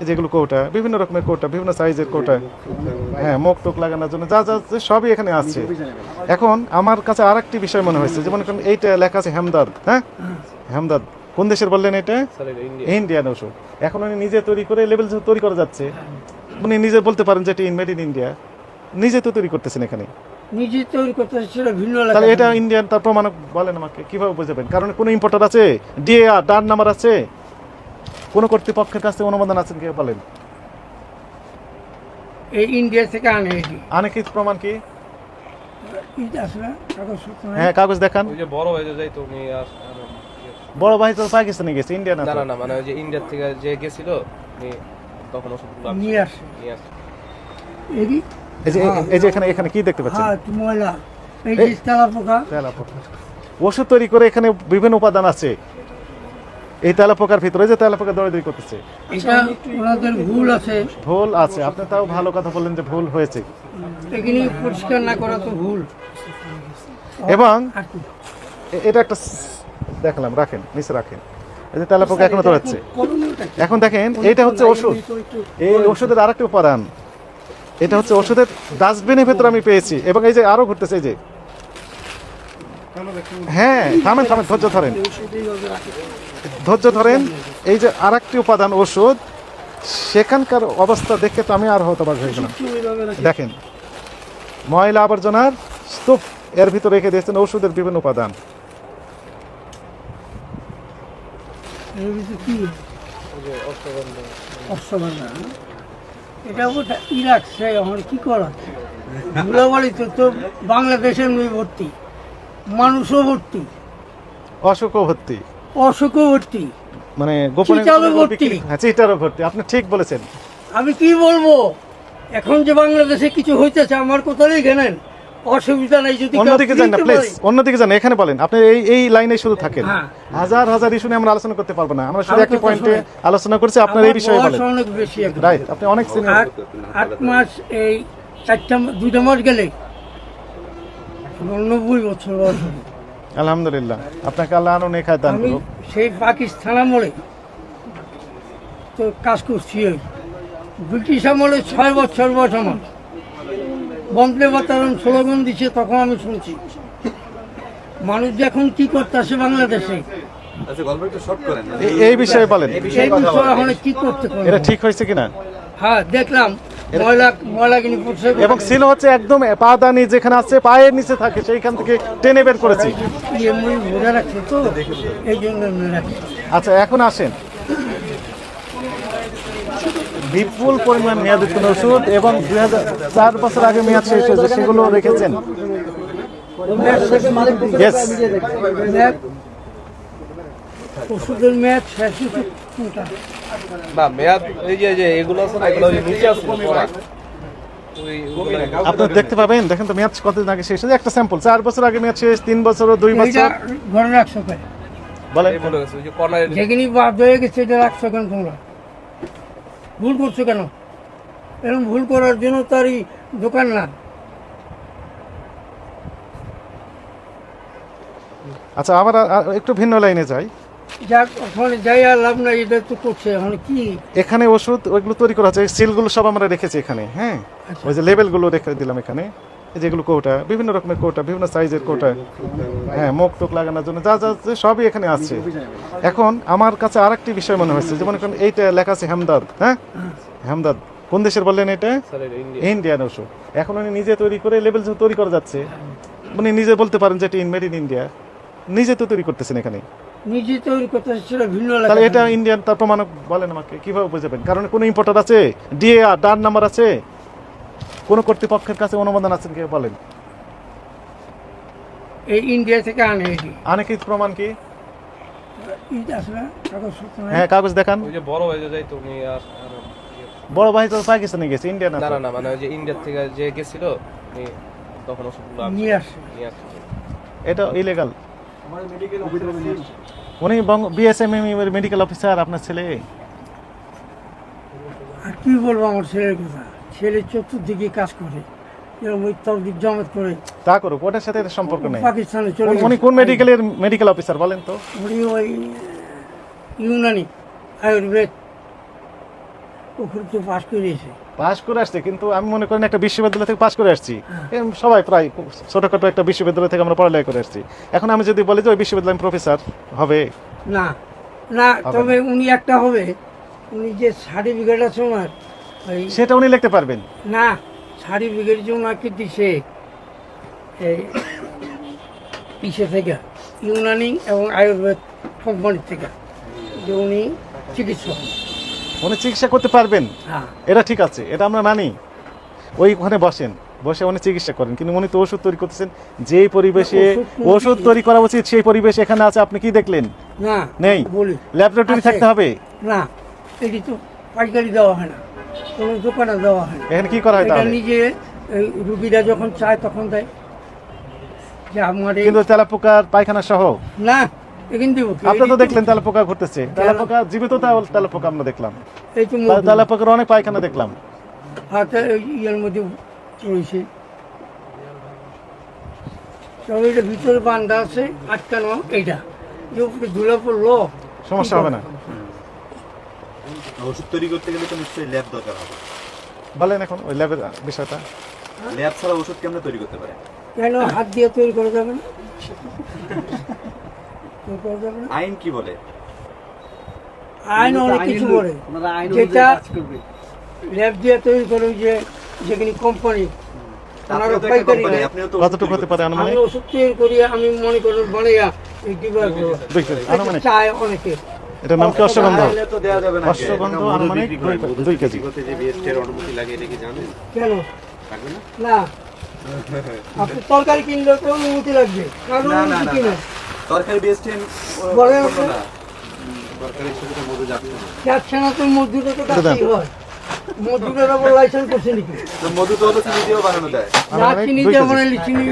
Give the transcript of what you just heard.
এই যেগুলো কৌটা বিভিন্ন রকমের কৌটা বিভিন্ন সাইজের কৌটা। হ্যাঁ মুখ টুক লাগানোর জন্য যা যা সবই এখানে আছে। এখন আমার কাছে আর একটি বিষয় মনে হয়েছে যেমন এখন এইটা লেখা আছে হেমদাদ হ্যাঁ? হেমদাদ কোন দেশের বললেন এটা? ইন্ডিয়ান ওষুধ। এখন উনি নিজে তৈরি করে লেভেল তৈরি করা যাচ্ছে। উনি নিজে বলতে পারেন যে এটা মেড ইন ইন্ডিয়া নিজে তো তৈরি করতেছেন এখানে। নিজে তৈরি করতে সেটা ভিন্ন তাহলে এটা ইন্ডিয়ান তার প্রমাণ বলেন আমাকে কীভাবে বুঝাবেন? কারণ কোনো ইম্পোর্টার আছে? ডিএআর ডান নাম্বার আছে? কোনো কর্তৃপক্ষের কাছে অনুমোদন আছে কি বলেন? এই ইন্ডিয়া থেকে আনে আনে কি প্রমাণ কি। হ্যাঁ কাগজ দেখান। ওই যে বড় হয়ে উনি আর- বড় ভাই তো পাকিস্তানে গেছে ইন্ডিয়া না না না মানে ওই যে ইন্ডিয়া থেকে যে গেছিল উনি তখন ওষুধগুলো নিয়ে আসে নিয়ে আসে এই যে এই যে এখানে এখানে কি দেখতে পাচ্ছেন? হ্যাঁ ময়লা। এই যে তেলা পোকা তেলাপোকা। ওষুধ তৈরি করে এখানে বিভিন্ন উপাদান আছে। এই তেলাপোকার ভিতরে যে তেলাপোকা দৌড়াদৌড়ি করতেছে। এটা ওনাদের ভুল আছে। ভুল আছে আপনি তাও ভালো কথা বললেন যে ভুল হয়েছে। এখানে পরিষ্কার না করা তো ভুল। এবং এটা একটা দেখলাম রাখেন নিচে রাখেন। এই যে তেলাপোকা এখনও দৌড়াচ্ছে এখন দেখেন এইটা হচ্ছে ওষুধ। এই ওষুধের আরেকটা উপাদান। এটা হচ্ছে ওষুধের ডাস্টবিনের ভেতরে আমি পেয়েছি। এবং এই যে আরও ঘুরতেছে এই যে হ্যাঁ থামেন থামেন ধৈর্য ধরেন। ধৈর্য ধরেন এই যে আরেকটি উপাদান ওষুধ সেখানকার অবস্থা দেখে তো আমি আর হতবাক হয়ে গেলাম। দেখেন ময়লা আবর্জনার স্তূপ এর ভিতরে রেখে দিয়েছেন ওষুধের বিভিন্ন উপাদান? এটা ওটা ই আমার কি করা? তো তো বাংলাদেশের ভর্তি মানুষও ভর্তি। অসুখ ভর্তি। অসুখও ভর্তি। মানে গোপনে ভর্তি। হ্যাঁ চিটারও ভর্তি। আপনি ঠিক বলেছেন। আমি কি বলব? এখন যে বাংলাদেশে কিছু হইতেছে আমার কোথায় ঘেনেন অসুবিধা নেই যদি অন্যদিকে যান না প্লিজ। অন্যদিকে যান এখানে বলেন আপনি এই এই লাইনে শুধু থাকেন। হ্যাঁ। হাজার হাজার ইস্যু নিয়ে আমরা আলোচনা করতে পারব না। আমরা শুধু একটি পয়েন্টে আলোচনা করছি আপনার এই বিষয়ে বলেন। অনেক বেশি। রাইট আপনি অনেক সিনিয়র আট মাস এই চারটা দুইটা মাস গেলে নব্বই বছর বয়স আলহামদুলিল্লাহ। আপনাকে আল্লাহ আনো নেখায় দান আমি করুক। সেই পাকিস্তান আমলে তো কাজ করছি ওই ব্রিটিশ আমলে ছয় বছর বয়স আমার। বন্দে মাতারম স্লোগান দিচ্ছে তখন আমি শুনছি। মানুষ এখন কি করতেছে বাংলাদেশে? এই- এই বিষয়ে বলেন। এই বিষয়ে এখন কি করতে? এটা ঠিক হয়েছে কিনা? হ্যাঁ দেখলাম। এবং ছিল হচ্ছে একদম পা দানি যেখানে আছে পায়ের নিচে থাকে সেইখান থেকে টেনে বের করেছি। আচ্ছা এখন আসেন। বিপুল পরিমাণ মেয়াদ উত্তীর্ণ ওষুধ এবং দুই হাজার চার বছর আগে মেয়াদ শেষ হয়েছে সেগুলো রেখেছেন। ওষুধের ম্যাচ শেষ কোনটা? না মেয়াদ এই যে যে এগুলো আছে না এগুলো নিচে আছে দেখতে পাবেন দেখেন তো মেয়াদ কতদিন আগে শেষ হয়েছে? একটা স্যাম্পল চার বছর আগে মেয়াদ শেষ তিন বছর দুই বছর। ঘরে রাখছো কেন যেখানে বাদ হয়ে গেছে এটা রাখছো কেন তোমরা? ভুল করছ কেন? এরকম ভুল করার জন্য তার এই দোকান না। আচ্ছা আবার একটু ভিন্ন লাইনে যাই। যাক ওখানে যাই আর লাভ নাই এটা তো করছে এখন কি? এখানে ওষুধ ওইগুলো তৈরি করা হচ্ছে সিলগুলো সব আমরা রেখেছি এখানে হ্যাঁ? ওই যে লেবেলগুলো রেখে দিলাম এখানে। এই যেগুলো কৌটা বিভিন্ন রকমের কৌটা বিভিন্ন সাইজের কৌটা হ্যাঁ মুখ টুক লাগানোর জন্য যা যা আছে সবই এখানে আছে। এখন আমার কাছে আর একটি বিষয় মনে হয়েছে যেমন এখন এইটা লেখা আছে হেমদাদ হ্যাঁ? হেমদাদ কোন দেশের বললেন এটা? স্যার এটা ইন্ডিয়া ইন্ডিয়ান ওষুধ। এখন উনি নিজে তৈরি করে লেভেল তৈরি করা যাচ্ছে উনি নিজে বলতে পারেন যে এটা ইন মেড ইন ইন্ডিয়া নিজে তো তৈরি করতেছেন এখানে। নিজে তৈরি করতে সেটা ভিন্ন তাহলে এটা ইন্ডিয়ান তার প্রমাণ বলেন আমাকে কীভাবে বুঝাবেন কারণ কোনো ইম্পোর্টার আছে? ডিএআর ডান নাম্বার আছে? কোনো কর্তৃপক্ষের কাছে অনুমোদন আছে কি বলেন? এই ইন্ডিয়া থেকে আনে এটি। আনে কি প্রমাণ কি। হ্যাঁ কাগজ দেখান। ওই যে বড় হয়ে যে যাইতো উনি আর বড় ভাই তো পাকিস্তানে গেছে ইন্ডিয়া না না না মানে ওই যে ইন্ডিয়া থেকে যে গেছিল তখন ওষুধগুলো। নিয়ে আসে এটা ইলিগাল উনি বিএসএমএম মেডিকেল অফিসার আপনার ছেলে আর কি বলব আমার ছেলের কথা? ছেলে চতুর্দিকে কাজ করে। এরকম ওই তবদিক করে। তা করুক ওটার সাথে সম্পর্ক নেই। পাকিস্তানে চলে উনি কোন মেডিকেলের মেডিকেল অফিসার বলেন তো? উনি ওই ইউনানি আয়ুর্বেদ। তো পাশ করে আসছে কিন্তু আমি মনে করেন একটা বিশ্ববিদ্যালয় থেকে পাশ করে আসছি। সবাই প্রায় ছোটখাটো একটা বিশ্ববিদ্যালয় থেকে আমরা পড়ালেখা করে আসছি। এখন আমি যদি বলি যে ওই বিশ্ববিদ্যালয় প্রফেসর হবে? না না তবে উনি একটা হবে। উনি যে সার্টিফিকেট আছে ওনার সেটা উনি লিখতে পারবেন। না সার্টিফিকেট যে ওনাকে দিছে এই ইসে থেকে ইউনানি এবং আয়ুর্বেদ কোম্পানির থেকে যে উনি চিকিৎসক। উনি চিকিৎসা করতে পারবেন। হ্যাঁ। এটা ঠিক আছে এটা আমরা মানি। ওই ওখানে বসেন বসে উনি চিকিৎসা করেন। কিন্তু উনি তো ওষুধ তৈরি করতেছেন যেই পরিবেশে ওষুধ তৈরি- করা উচিত সেই পরিবেশ এখানে আছে আপনি কি দেখলেন? না নেই। ল্যাবরেটরি থাকতে হবে। না এটি তো পাইকারি দেওয়া হয় না কোনো দোকানে দেওয়া হয় এখানে কি করা হয় তাহলে? নিজে রুগীরা যখন চায় তখন দেয়। যে কিন্তু তেলাপোকার পায়খানা সহ? না? আপনি তো দেখলেন জীবিত তেল- তেলাপোকা আমরা দেখলাম। অনেক পায়খানা দেখলাম। হাতে এই মধ্যে রয়েছে। এটা ভিতরে বান্ধা আছে আটকানো এইটা। যে উপরে ধুলা পড়ল। সমস্যা হবে না। ওষুধ তৈরি করতে গেলে তো নিশ্চয়ই ল্যাব দরকার হবে। বলেন এখন ওই ল্যাবের বিষয়টা। ল্যাব ছাড়া ওষুধ কেমনে তৈরি করতে পারে? কেন হাত দিয়ে তৈরি করা যাবে তৈরি করা যাবে না? আইন কি বলে? আইন অনেক কিছু বলে। যেটা ল্যাব দিয়ে তৈরি করে যে যেখানে কোম্পানি কতটুকু হতে পারে আমি ওষুধ তৈরি করি আমি মনে করি বানাইয়া চায় অনেকে। এটার নাম কি অশ্বগন্ধা অশ্বগন্ধ আনুমানিক দুই- কেজি। অনুমতি লাগে এটা কি জানেন? কেন? লাগবে না? না। আপনি তরকারি কিনলে তো অনুমতি লাগবে। কারণ না, না, অনুমতি কিনে? না। তরকারি বিএসটি বলে না। সরকারি তরকারির সাথে মধু যাচ্ছে না। যাচ্ছে না তো মজদুরে তো এটা হয়। মজদুরের আবার লাইসেন্স করছে নাকি? মধু তো হলো চিনি দিয়েও বানানো যায় না চিনি। দুই যেমন চিনি